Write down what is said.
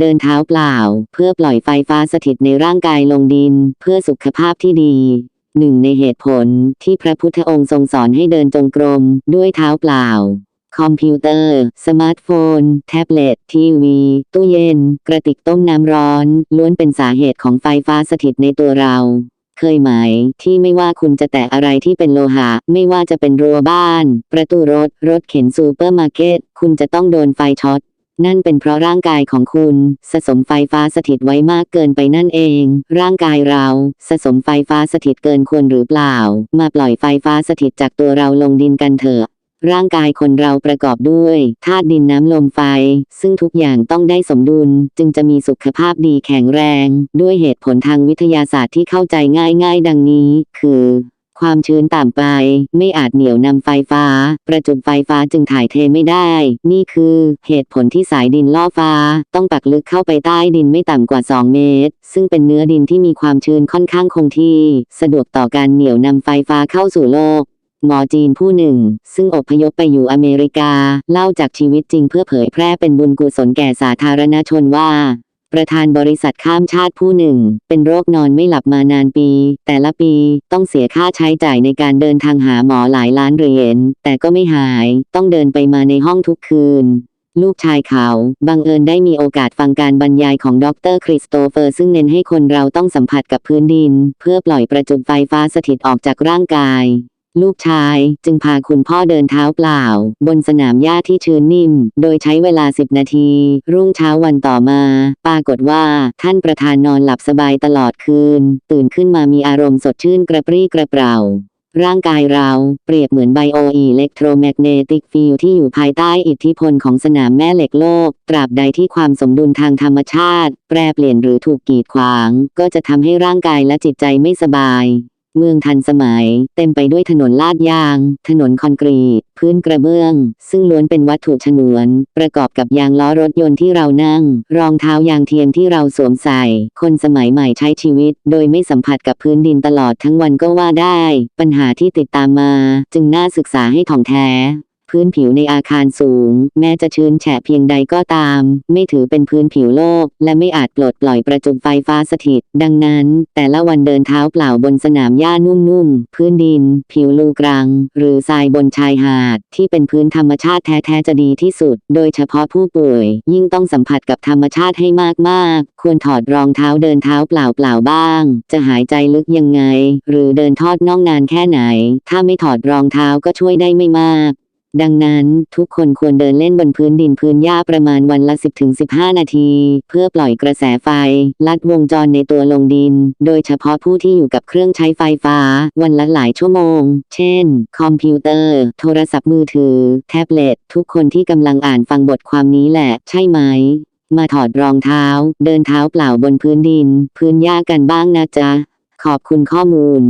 เดินเท้าเปล่า เพื่อปล่อยไฟฟ้าสถิตในร่างกายลงดิน เพื่อสุขภาพที่ดีหนึ่งในเหตุผลที่พระพุทธองค์ทรงสอนให้เดินจงกรมด้วยเท้าเปล่า คอมพิวเตอร์ สมาร์ทโฟน แท็บเล็ต ทีวี ตู้เย็น กระติกต้มน้ำร้อน ล้วนเป็นสาเหตุของไฟฟ้าสถิตในตัวเรา เคยไหมที่ไม่ว่าคุณจะแตะอะไรที่เป็นโลหะ ไม่ว่าจะเป็นรั้วบ้าน ประตูรถ รถเข็นซูเปอร์มาร์เก็ต คุณจะต้องโดนไฟช็อต นั่นเป็นเพราะร่างกายของคุณ สะสมไฟฟ้าสถิตไว้มากเกินไปนั่นเอง ร่างกายเรา สะสมไฟฟ้าสถิตเกินควรหรือเปล่า มาปล่อยไฟฟ้าสถิตจากตัวเราลงดินกันเถอะร่างกายคนเราประกอบด้วยธาตุดินน้ำลมไฟ ซึ่งทุกอย่างต้องได้สมดุล จึงจะมีสุขภาพดีแข็งแรง ด้วยเหตุผลทางวิทยาศาสตร์ที่เข้าใจง่าย ๆ ดังนี้ คือ ความชื้นต่ำไป ไม่อาจเหนี่ยวนำไฟฟ้า ประจุไฟฟ้าจึงถ่ายเทไม่ได้ นี่คือเหตุผลที่สายดินล่อฟ้า ต้องปักลึกเข้าไปใต้ดินไม่ต่ำกว่า 2 เมตร ซึ่งเป็นเนื้อดินที่มีความชื้นค่อนข้างคงที่ สะดวกต่อการเหนี่ยวนำไฟฟ้าเข้าสู่โลกหมอจีนผู้หนึ่ง ซึ่งอพยพไปอยู่อเมริกา เล่าจากชีวิตจริงเพื่อเผยแพร่เป็นบุญกุศลแก่สาธารณชนว่า ประธานบริษัทข้ามชาติผู้หนึ่ง เป็นโรคนอนไม่หลับมานานปี แต่ละปีต้องเสียค่าใช้จ่ายในการเดินทางหาหมอหลายล้านเหรียญแต่ก็ไม่หาย ต้องเดินไปมาในห้องทุกคืน ลูกชายเขา บังเอิญได้มีโอกาสฟังการบรรยายของดรคริสโตเฟอร์ ซึ่งเน้นให้คนเราต้องสัมผัสกับพื้นดิน เพื่อปล่อยประจุไฟฟ้าสถิตออกจากร่างกาย ลูกชายจึงพาคุณพ่อเดินเท้าเปล่า บนสนามหญ้าที่ชื้นนิ่ม โดยใช้เวลา10นาที รุ่งเช้าวันต่อมา ปรากฏว่าท่านประธานนอนหลับสบายตลอดคืน ตื่นขึ้นมามีอารมณ์สดชื่นกระปรี้กระเปร่าร่างกายเราเปรียบเหมือนไบโออิเล็กโทรแมกเนติกฟิลที่อยู่ภายใต้อิทธิพลของสนามแม่เหล็กโลก ตราบใดที่ความสมดุลทางธรรมชาติ แปรเปลี่ยนหรือถูกกีดขวาง ก็จะทำให้ร่างกายและจิตใจไม่สบาย เมืองทันสมัย เต็มไปด้วยถนนลาดยาง ถนนคอนกรีต พื้นกระเบื้อง ซึ่งล้วนเป็นวัตถุฉนวน ประกอบกับยางล้อรถยนต์ที่เรานั่ง รองเท้ายางเทียมที่เราสวมใส่ คนสมัยใหม่ใช้ชีวิต โดยไม่สัมผัสกับพื้นดินตลอดทั้งวันก็ว่าได้ ปัญหาที่ติดตามมา จึงน่าศึกษาให้ถ่องแท้ พื้นผิวในอาคารสูง แม้จะชื้นแฉะเพียงใดก็ตาม ไม่ถือเป็นพื้นผิวโลก และไม่อาจปลดปล่อยประจุไฟฟ้าสถิต ดังนั้น แต่ละวันเดินเท้าเปล่าบนสนามหญ้านุ่มๆ พื้นดิน ผิวลูกรัง หรือทรายบนชายหาด ที่เป็นพื้นธรรมชาติแท้ๆจะดีที่สุด โดยเฉพาะผู้ป่วย ยิ่งต้องสัมผัสกับธรรมชาติให้มากๆ ควรถอดรองเท้าเดินเท้าเปล่าๆบ้าง จะหายใจลึกยังไง หรือเดินทอดน่องนานแค่ไหน ถ้าไม่ถอดรองเท้าก็ช่วยได้ไม่มาก ดังนั้นทุกคนควรเดินเล่นบนพื้นดินพื้นหญ้าประมาณวันละ 10-15 นาที เพื่อปล่อยกระแสไฟ ลัดวงจรในตัวลงดิน โดยเฉพาะผู้ที่อยู่กับเครื่องใช้ไฟฟ้า วันละหลายชั่วโมง เช่น คอมพิวเตอร์ โทรศัพท์มือถือ แท็บเล็ต ทุกคนที่กำลังอ่านฟังบทความนี้แหละ ใช่ไหมมาถอดรองเท้า เดินเท้าเปล่าบนพื้นดิน พื้นหญ้ากันบ้างนะจ๊ะ ขอบคุณข้อมูล